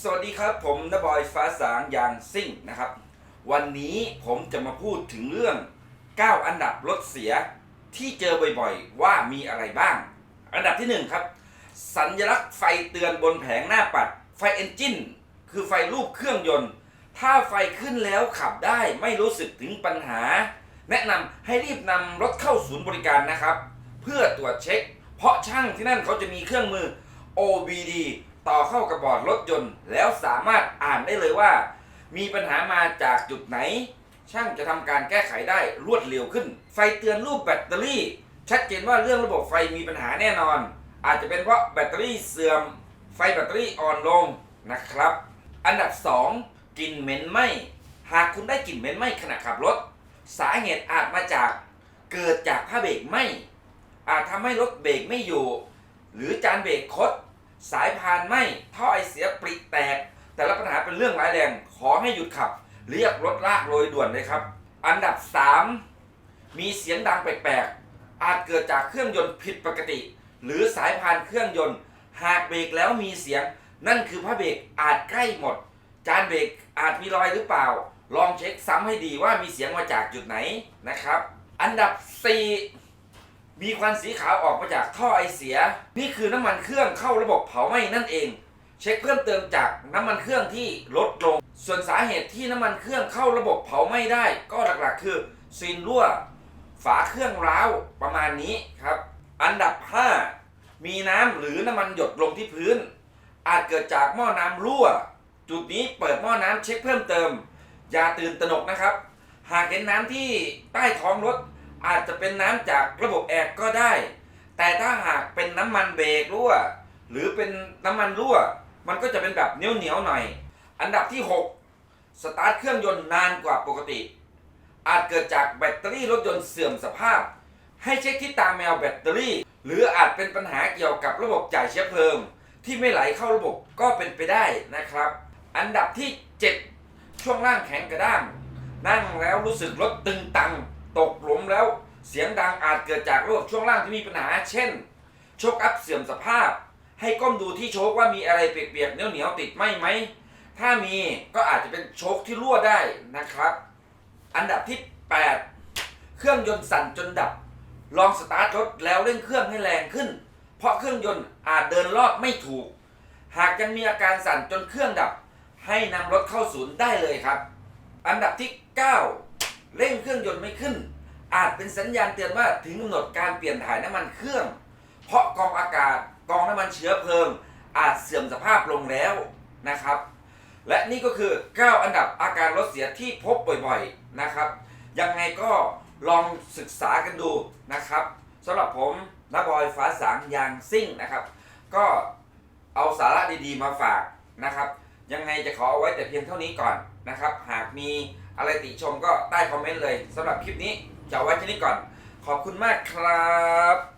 สวัสดีครับผมนบอยฟ้าสางยางซิ่งนะครับ วันนี้ผมจะมาพูดถึงเรื่อง 9 อันดับรถเสียที่เจอบ่อยๆ ว่ามีอะไรบ้าง อันดับที่ 1 ครับ สัญลักษณ์ไฟเตือนบนแผงหน้าปัด ไฟเอนจินคือไฟรูปเครื่องยนต์ ถ้าไฟขึ้นแล้วขับได้ไม่รู้สึกถึงปัญหา แนะนำให้รีบนำรถเข้าศูนย์บริการนะครับ เพื่อตรวจเช็ค เพราะช่างที่นั่นเขาจะมีเครื่องมือ OBD ต่อเข้ากับบอร์ดรถยนต์ แล้วสามารถอ่านได้เลยว่า มีปัญหามาจากจุดไหน ช่างจะทำการแก้ไขได้รวดเร็วขึ้น ไฟเตือนรูปแบตเตอรี่ ชัดเจนว่าเรื่องระบบไฟมีปัญหาแน่นอน อาจจะเป็นเพราะแบตเตอรี่เสื่อม ไฟแบตเตอรี่อ่อนลงนะครับ อันดับ 2กลิ่นเหม็นไหมหากคุณได้กลิ่นเหม็นไหมขณะขับรถ สาเหตุอาจมาจากเกิดจากผ้าเบรกไหมอาจทำให้รถเบรกไม่อยู่ หรือจานเบรกคด สายพานไหมท่อไอเสียปริแตก แต่ละปัญหาเป็นเรื่องร้ายแรงขอให้หยุดขับ เรียกรถลากโดยด่วนเลยครับ อันดับ 3 มีเสียงดังแปลกๆอาจเกิดจากเครื่องยนต์ผิดปกติ หรือสายพานเครื่องยนต์ หากเบรกแล้วมีเสียง นั่นคือผ้าเบรกอาจใกล้หมด จานเบรกอาจมีรอยหรือเปล่า ลองเช็คซ้ำให้ดีว่ามีเสียงมาจากจุดไหนนะครับ อันดับ 4 มีควันสีขาวออกมาจากท่อไอเสีย นี่คือน้ำมันเครื่องเข้าระบบเผาไหม้นั่นเอง เช็คเพิ่มเติมจากน้ำมันเครื่องที่ลดลง ส่วนสาเหตุที่น้ำมันเครื่องเข้าระบบเผาไหม้ได้ ก็หลักๆ คือซีนรั่ว ฝาเครื่องร้าวประมาณนี้ครับ อันดับ 5 มีน้ำหรือน้ำมันหยดลงที่พื้น อาจเกิดจากหม้อน้ำรั่ว จุดนี้เปิดหม้อน้ำเช็คเพิ่มเติม อย่าตื่นตระหนกนะครับ หากเห็นน้ำที่ใต้ท้องรถ อาจจะเป็นน้ำจากระบบแอร์ก็ได้ แต่ถ้าหากเป็นน้ำมันเบรกรั่ว หรือเป็นน้ำมันรั่ว มันก็จะเป็นแบบเหนียวเหนียวๆหน่อย อันดับที่ 6 สตาร์ทเครื่องยนต์นานกว่าปกติ อาจเกิดจากแบตเตอรี่รถยนต์เสื่อมสภาพ ให้เช็คที่ตาแมวแบตเตอรี่ หรืออาจเป็นปัญหาเกี่ยวกับระบบจ่ายเชื้อเพลิง ที่ไม่ไหลเข้าระบบก็เป็นไปได้นะครับ อันดับที่ 7 ช่วงล่างแข็งกระด้างนั่งแล้วรู้สึกรถตึงตังตก มแล้วเสียงดังอาจเกิดจากระบบช่วงล่างที่มีปัญหา เช่น โชคอัพเสื่อมสภาพ ให้ก้มดูที่โชคว่ามีอะไรเปียกๆเหนียวๆติดไหมไหม ถ้ามีก็อาจจะเป็นโชคที่รั่วได้นะครับ อันดับที่ 8 เครื่องยนต์สั่นจนดับ ลองสตาร์ทรถแล้วเร่งเครื่องให้แรงขึ้น เพราะเครื่องยนต์อาจเดินรอบไม่ถูก หากยังมีอาการสั่นจนเครื่องดับ ให้นำรถเข้าศูนย์ได้เลยครับ อันดับที่ 9 เร่งเครื่องยนต์ไม่ขึ้น อาจเป็นสัญญาณเตือนว่าถึงกำหนดการเปลี่ยนถ่ายน้ำมันเครื่อง เพราะกองอากาศกองน้ำมันเชื้อเพลิง อาจเสื่อมสภาพลงแล้วนะครับ และนี่ก็คือ 9 อันดับอาการรถเสียที่พบบ่อยๆนะครับ ยังไงก็ลองศึกษากันดูนะครับสำหรับผมนบอยฟ้าสางยางซิ่งนะครับ ก็เอาสาระดีๆมาฝากนะครับ ยังไงจะขอเอาไว้แต่เพียงเท่านี้ก่อนนะครับ หากมีอะไรติชมก็ใต้คอมเมนต์เลยสำหรับคลิปนี้ จะเอาไว้แค่นี้ก่อน ขอบคุณมากครับ